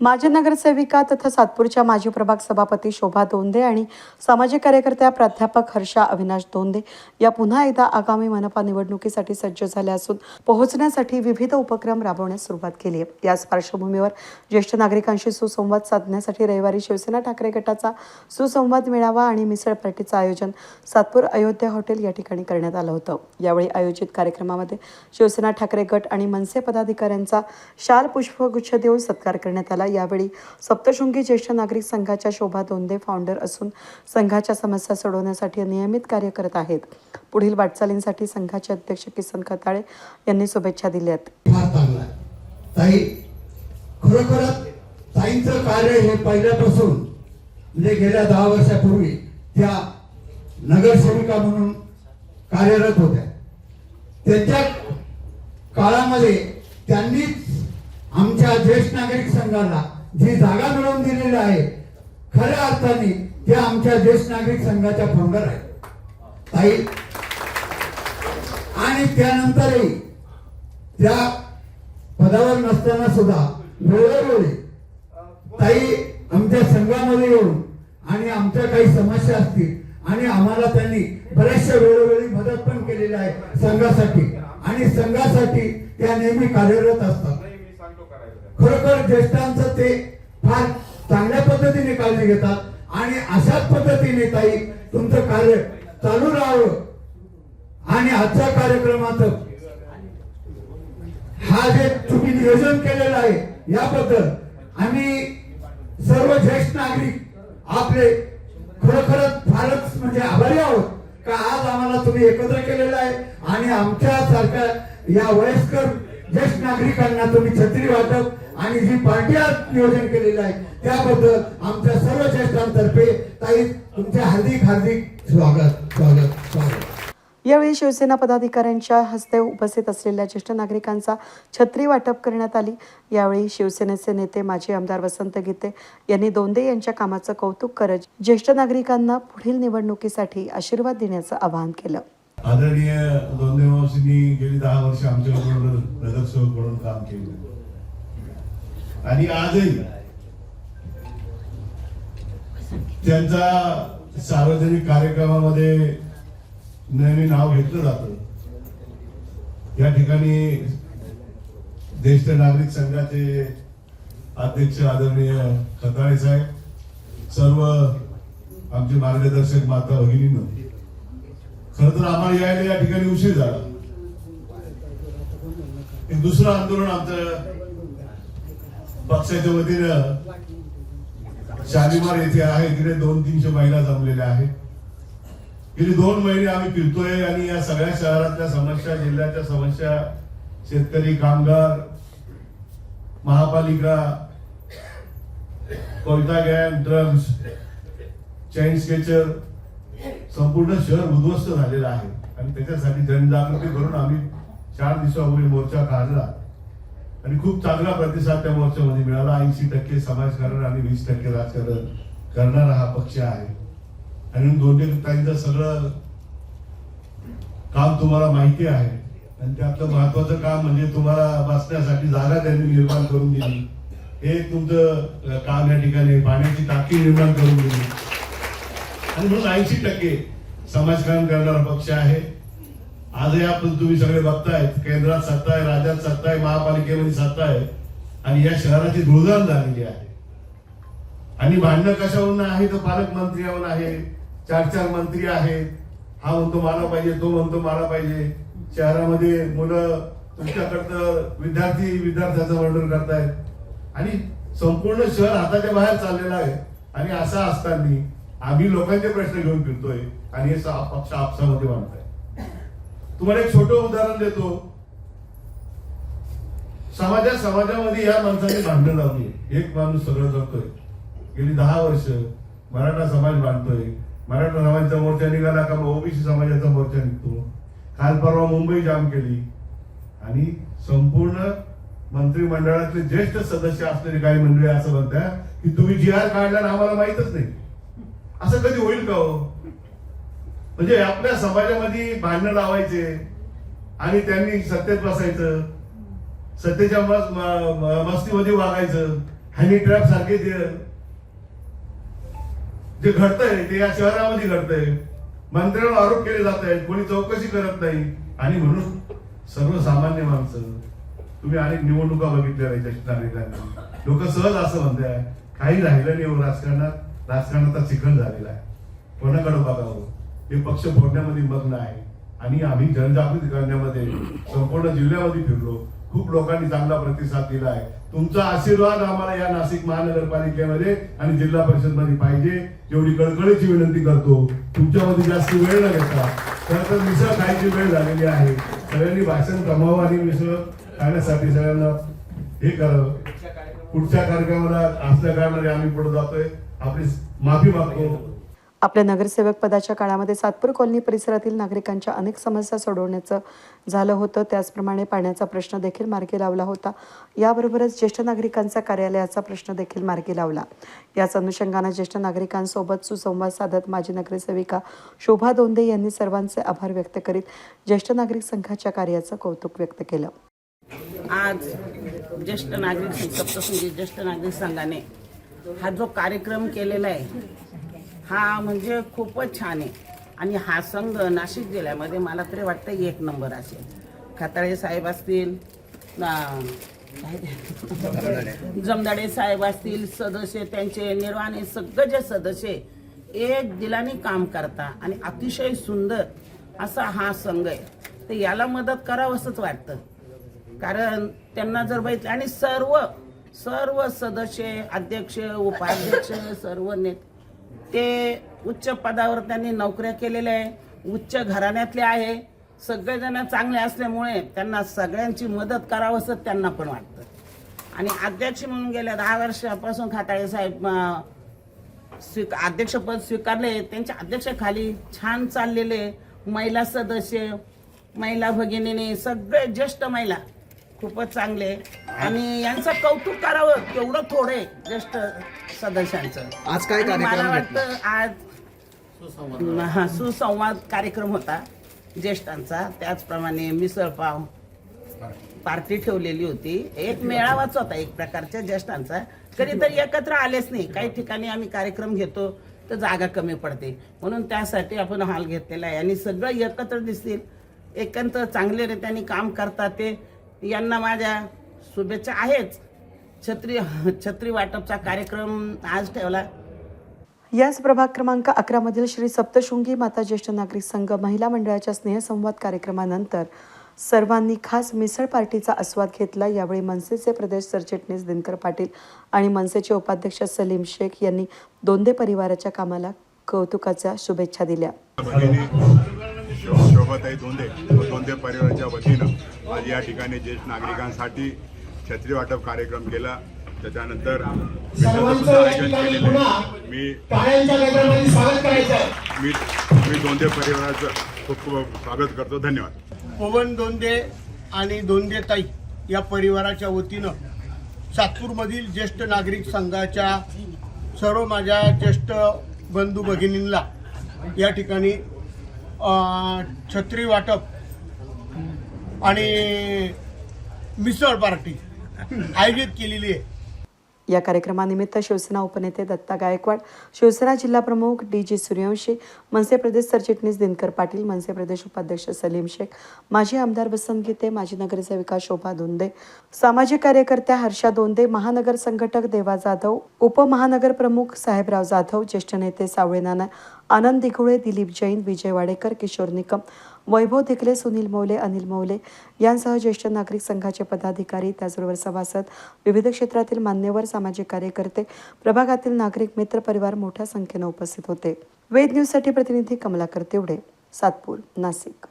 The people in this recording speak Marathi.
माजी नगरसेविका तथा सातपूरच्या माजी प्रभाग सभापती शोभा दोंदे आणि सामाजिक कार्यकर्त्या प्राध्यापक हर्षा अविनाश दोंदे या पुन्हा एकदा आगामी मनपा निवडणुकीसाठी सज्ज झाल्या असून पोहोचण्यासाठी विविध उपक्रम राबवण्यास सुरुवात केली आहे. याच पार्श्वभूमीवर ज्येष्ठ नागरिकांशी सुसंवाद साधण्यासाठी रविवारी शिवसेना ठाकरे गटाचा सुसंवाद मेळावा आणि मिसळ पार्टीचं आयोजन सातपूर अयोध्या हॉटेल या ठिकाणी करण्यात आलं होतं. यावेळी आयोजित कार्यक्रमामध्ये शिवसेना ठाकरे गट आणि मनसे पदाधिकाऱ्यांचा शाल पुष्पगुच्छ देऊन सत्कार करण्यात आला. झाला यावेळी सप्तशृंगी ज्येष्ठ नागरिक संघाच्या शोभा दोंदे फाउंडर असून संघाच्या समस्या सोडवण्यासाठी नियमित कार्य करत आहेत. पुढील वाटचालींसाठी संघाचे अध्यक्ष किसन खताळे यांनी शुभेच्छा दिल्यात ताईंचं कार्य हे पहिल्यापासून म्हणजे गेल्या दहा वर्षापूर्वी त्या नगरसेविका म्हणून कार्यरत होत्या. त्यांच्या काळामध्ये त्यांनीच आमच्या ज्येष्ठ नागरिक संघाला जी जागा मिळवून दिलेली आहे खऱ्या अर्थाने ते आमच्या ज्येष्ठ नागरिक संघाच्या फाउंडर आहेत. ताई आणि त्यानंतरही त्या पदावर नसताना सुद्धा वेळोवेळी ताई आमच्या संघामध्ये येऊन आणि आमच्या काही समस्या असतील आणि आम्हाला त्यांनी बऱ्याचशा वेळोवेळी मदत पण केलेली आहे संघासाठी. आणि संघासाठी त्या नेहमी कार्यरत असतात. खरोखर ज्येष्ठांचं ते फार चांगल्या पद्धतीने काळजी घेतात. आणि अशाच पद्धतीने ताई तुमचं कार्य चालू राहावं. आणि आजच्या कार्यक्रमाचं हा जे तुम्ही नियोजन केलेलं आहे याबद्दल आम्ही सर्व ज्येष्ठ नागरिक आपले खरोखरच फारच म्हणजे आभारी आहोत का आज आम्हाला तुम्ही एकत्र केलेलं आहे. आणि आमच्या सारख्या या वयस्कर ज्येष्ठ नागरिकांना तुम्ही छत्री वाटप आणि जी पार्टी आज नियोजन केलेलं आहे त्याबद्दल आमच्या सर्व ज्येष्ठांतर्फे ताई तुमचे हार्दिक हार्दिक स्वागत स्वागत स्वागत. यावेळी शिवसेना पदाधिकाऱ्यांच्या हस्ते उपस्थित असलेल्या ज्येष्ठ नागरिकांचा छत्री वाटप करण्यात आली. यावेळी शिवसेनेचे नेते माजी आमदार वसंत गीते यांनी दोंदे यांच्या कामाचं कौतुक करत ज्येष्ठ नागरिकांना पुढील निवडणुकीसाठी आशीर्वाद देण्याचं आवाहन केलं. आदरणीय दोन्ही गेली दहा वर्ष आमच्याबरोबर नगरसेवक म्हणून काम केलं. आणि आजही त्यांचा सार्वजनिक कार्यक्रमामध्ये नेहमी नाव घेतलं जातं. या ठिकाणी ज्येष्ठ नागरिक संघाचे अध्यक्ष आदरणीय खताळे साहेब सर्व आमचे मार्गदर्शक माता भगिनींनो खर तर आम्हाला यायला या ठिकाणी उशीर झाला. एक दुसरं आंदोलन आमचं पक्षाच्या वतीनं शालिमार येथे आहे. तिकडे दोन तीनशे महिला जमलेल्या आहेत. गेली दोन महिने आम्ही फिरतोय आणि या सगळ्या शहरातल्या समस्या जिल्ह्याच्या समस्या शेतकरी कामगार महापालिका कोयता गॅन ड्रग्स चैन स्केचर संपूर्ण शहर उद्ध्वस्त झालेलं आहे. आणि त्याच्यासाठी जनजागृती करून आम्ही चार दिवसापूर्वी मोर्चा काढला. आणि खूप चांगला प्रतिसाद त्या मोर्चामध्ये मिळाला. ऐंशी टक्के समाजकारण आणि वीस टक्के राजकारण करणारा हा पक्ष आहे. आणि दोन्ही ताईंचं सगळं काम तुम्हाला माहिती आहे. आणि त्यातलं महत्वाचं काम म्हणजे तुम्हाला बसण्यासाठी जागा त्यांनी निर्माण करून दिली. हे तुमचं काम या ठिकाणी पाण्याची टाकी निर्माण करून दिली. आणि म्हणून ऐंशी टक्के समाजकारण करणारा पक्ष आहे. आजही आपण तुम्ही सगळे बघतायत केंद्रात सत्ता आहे राज्यात सत्ता आहे महापालिकेमध्ये सत्ता आहे. आणि या शहराची धुळधाण झालेली आहे. आणि भांडणं कशावरून आहे? तर पालकमंत्र्यावर आहे चार चार मंत्री आहेत. हा म्हणतो मला पाहिजे तो म्हणतो मला पाहिजे. शहरामध्ये मुलं तुमच्याकडनं विद्यार्थी विद्यार्थ्याचं वर्णन करतायत. आणि संपूर्ण शहर हाताच्या बाहेर चाललेलं आहे. आणि असं असताना आम्ही लोकांचे प्रश्न घेऊन फिरतोय आणि हे पक्ष आपसामध्ये मानतोय तुम्हाला एक छोटं उदाहरण देतो. समाजा समाजामध्ये या माणसाने भांडण लावली. एक माणूस सगळं करतोय गेली दहा वर्ष मराठा समाज बांधतोय. मराठा समाजाचा मोर्चा निघाला का मग ओबीसी समाजाचा मोर्चा निघतो. काल परवा मुंबई जाम केली. आणि संपूर्ण मंत्रिमंडळातले ज्येष्ठ सदस्य असलेली काही मंडळी असं म्हणतात की तुम्ही जी आर काढला आम्हाला माहितच नाही. असं कधी होईल का हो? म्हणजे आपल्या समाजामध्ये भांडणं लावायचे आणि त्यांनी सत्तेत बसायचं सत्तेच्या मस- मस्तीमध्ये वागायचं हॅनी ट्रॅप सारखे जे जे घडतंय ते या शहरामध्ये घडतंय. मंत्र्यांवर आरोप केले जात आहेत कोणी चौकशी करत नाही. आणि म्हणून सर्वसामान्य माणसं तुम्ही अनेक निवडणुका बघितल्या ज्येष्ठ नागरिकांनी. लोक सहज असं म्हणताय काही राहिलं नाही राजकारणात. राजकारणाचा चिखल झालेला आहे. कोणाकडे बघावं हो. हे. पक्ष फोडण्यामध्ये मग्न आहे. आणि आम्ही जनजागृती करण्यामध्ये संपूर्ण जिल्ह्यामध्ये फिरलो. खूप लोकांनी चांगला प्रतिसाद दिला आहे. तुमचा आशीर्वाद आम्हाला या नाशिक महानगरपालिकेमध्ये आणि जिल्हा परिषदमध्ये पाहिजे. एवढी कळकळीची विनंती करतो तुमच्यामध्ये जास्त वेळ न घेता. खरं तर मिसळ खायची वेळ झालेली आहे. सगळ्यांनी भाषण कमावं आणि मिसळ खाण्यासाठी सगळ्यांना हे करावं पुढच्या कार्यक्रमाला असल्या कारणाने आम्ही पुढे जातोय. आपली माफी मागतो. आपल्या नगरसेवक पदाच्या काळामध्ये सातपूर कॉलनी परिसरातील नागरिकांच्या अनेक समस्या सोडवण्याचं झालं होतं. त्याचप्रमाणे पाण्याचा प्रश्न देखील मार्गी लावला होता. याबरोबरच ज्येष्ठ नागरिकांचा कार्यालयाचा प्रश्न देखील मार्गी लावला. याच अनुषंगानं ज्येष्ठ नागरिकांसोबत सुसंवाद साधत माजी नगरसेविका शोभा दोंदे यांनी सर्वांचे आभार व्यक्त करीत ज्येष्ठ नागरिक संघाच्या कार्याचं कौतुक व्यक्त केलं. आज ज्येष्ठ नागरिक ज्येष्ठ नागरिक संघाने हा जो कार्यक्रम केलेला आहे हा म्हणजे खूपच छान आहे. आणि हा संघ नाशिक जिल्ह्यामध्ये मला तरी वाटतं एक नंबर असेल. खताळे साहेब असतील जमदाडे साहेब असतील सदस्य त्यांचे निर्वाणे सगळे जे सदस्य एक दिलाने काम करता आणि अतिशय सुंदर असा हा संघ आहे. तर याला मदत करावंसंच वाटतं. कारण त्यांना जर बघितलं आणि सर्व सर्व सदस्य अध्यक्ष उपाध्यक्ष सर्व नेते. ते उच्च पदावर त्यांनी नोकऱ्या केलेल्या आहे. उच्च घराण्यातले आहे. सगळेजण चांगले असल्यामुळे त्यांना सगळ्यांची मदत करावंसं त्यांना पण वाटतं. आणि अध्यक्ष म्हणून गेल्या दहा वर्षापासून खाताळे साहेब स्वीक अध्यक्षपद स्वीकारले. त्यांच्या अध्यक्षाखाली छान चाललेले महिला सदस्य महिला भगिनीने सगळे ज्येष्ठ महिला खूपच चांगले. आणि यांचं कौतुक करावं तेवढं थोडं आहे ज्येष्ठ सदस्यांचं. आज काय आणि कार्यक्रम मला घेतला? वाटतं आज हा, सुसंवाद कार्यक्रम होता ज्येष्ठांचा. त्याचप्रमाणे मिसळपाव पार्टी ठेवलेली होती. एक मेळावाच होता एक प्रकारच्या ज्येष्ठांचा. कधीतरी एकत्र आलेच नाही. काही ठिकाणी आम्ही कार्यक्रम घेतो तर जागा कमी पडते. म्हणून त्यासाठी आपण हॉल घेतलेला आहे. आणि सगळं एकत्र दिसतील. एकंत चांगले रीत्याने काम करतात ते. यांना माझ्या शुभेच्छा आहेच. छत्री छत्री वाटपचा कार्यक्रम आज ठेवला. याच प्रभाग क्रमांक अकरा मधील श्री सप्तशृंगी माता ज्येष्ठ नागरिक संघ महिला मंडळाच्या स्नेहसंवाद कार्यक्रमानंतर सर्वांनी खास मिसळ पार्टीचा आस्वाद घेतला. यावेळी मनसेचे प्रदेश सरचिटणीस दिनकर पाटील आणि मनसेचे उपाध्यक्ष सलीम शेख यांनी दोंदे परिवाराच्या कामाला कौतुकाच्या शुभेच्छा दिल्या. शोभाताई दोंदे व दोंदे परिवाराच्या वतीनं आज या ठिकाणी ज्येष्ठ नागरिकांसाठी छत्री वाटप कार्यक्रम केला. त्याच्यानंतर आयोजन केलेलं मी मी मी दोंदे परिवाराचं खूप खूप स्वागत करतो. धन्यवाद. पवन दोंदे आणि दोंदे ताई या परिवाराच्या वतीनं सातपूरमधील ज्येष्ठ नागरिक संघाच्या सर्व माझ्या ज्येष्ठ बंधू भगिनींना या ठिकाणी छत्री वाटप आणि मिसळ पार्टी आयोजित केलेली आहे. या कार्यक्रमानिमित्त शिवसेना उपनेते दत्ता गायकवाड शिवसेना जिल्हा प्रमुख डी जी सूर्यवंशी मनसे प्रदेश सरचिटणीस दिनकर पाटील मनसे प्रदेश उपाध्यक्ष सलीम शेख माजी आमदार वसंत गीते माजी नगरसेविका शोभा दोंदे सामाजिक कार्यकर्त्या हर्षा दोंदे महानगर संघटक देवा जाधव उपमहानगर प्रमुख साहेबराव जाधव ज्येष्ठ नेते सावळे नाना आनंद दिघुळे दिलीप जैन विजय वाडेकर किशोर निकम वैभव दिकले सुनील मौले अनिल मौले यांसह ज्येष्ठ नागरिक संघाचे पदाधिकारी त्याचबरोबर सभासद विविध क्षेत्रातील मान्यवर सामाजिक कार्यकर्ते प्रभागातील नागरिक मित्र परिवार मोठ्या संख्येनं उपस्थित होते. वेद न्यूजसाठी प्रतिनिधी कमलाकर तेवढे सातपूर नाशिक.